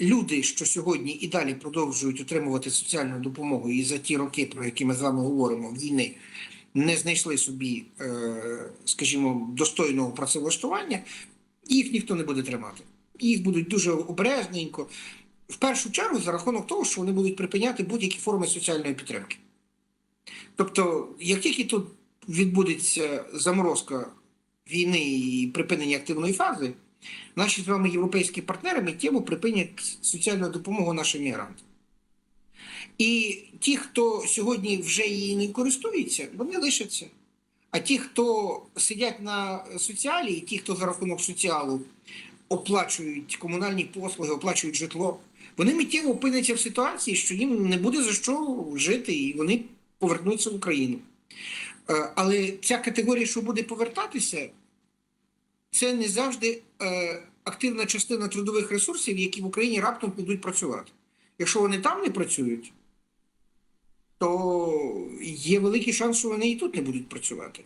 люди, що сьогодні і далі продовжують отримувати соціальну допомогу, і за ті роки, про які ми з вами говоримо, війни, не знайшли собі, е, скажімо, достойного працевлаштування, їх ніхто не буде тримати. Їх будуть дуже обережненько. В першу чергу за рахунок того, що вони будуть припиняти будь-які форми соціальної підтримки. Тобто, як тільки тут відбудеться заморозка війни і припинення активної фази, наші з вами європейські партнери миттєво припинять соціальну допомогу нашим мігрантам. І ті, хто сьогодні вже її не користується, вони лишаться. А ті, хто сидять на соціалі, і ті, хто за рахунок соціалу оплачують комунальні послуги, оплачують житло, вони миттєво опиняться в ситуації, що їм не буде за що жити, і вони повернуться в Україну. Е, Але ця категорія, що буде повертатися, це не завжди е, активна частина трудових ресурсів, які в Україні раптом підуть працювати. Якщо вони там не працюють, то є великий шанс, що вони і тут не будуть працювати.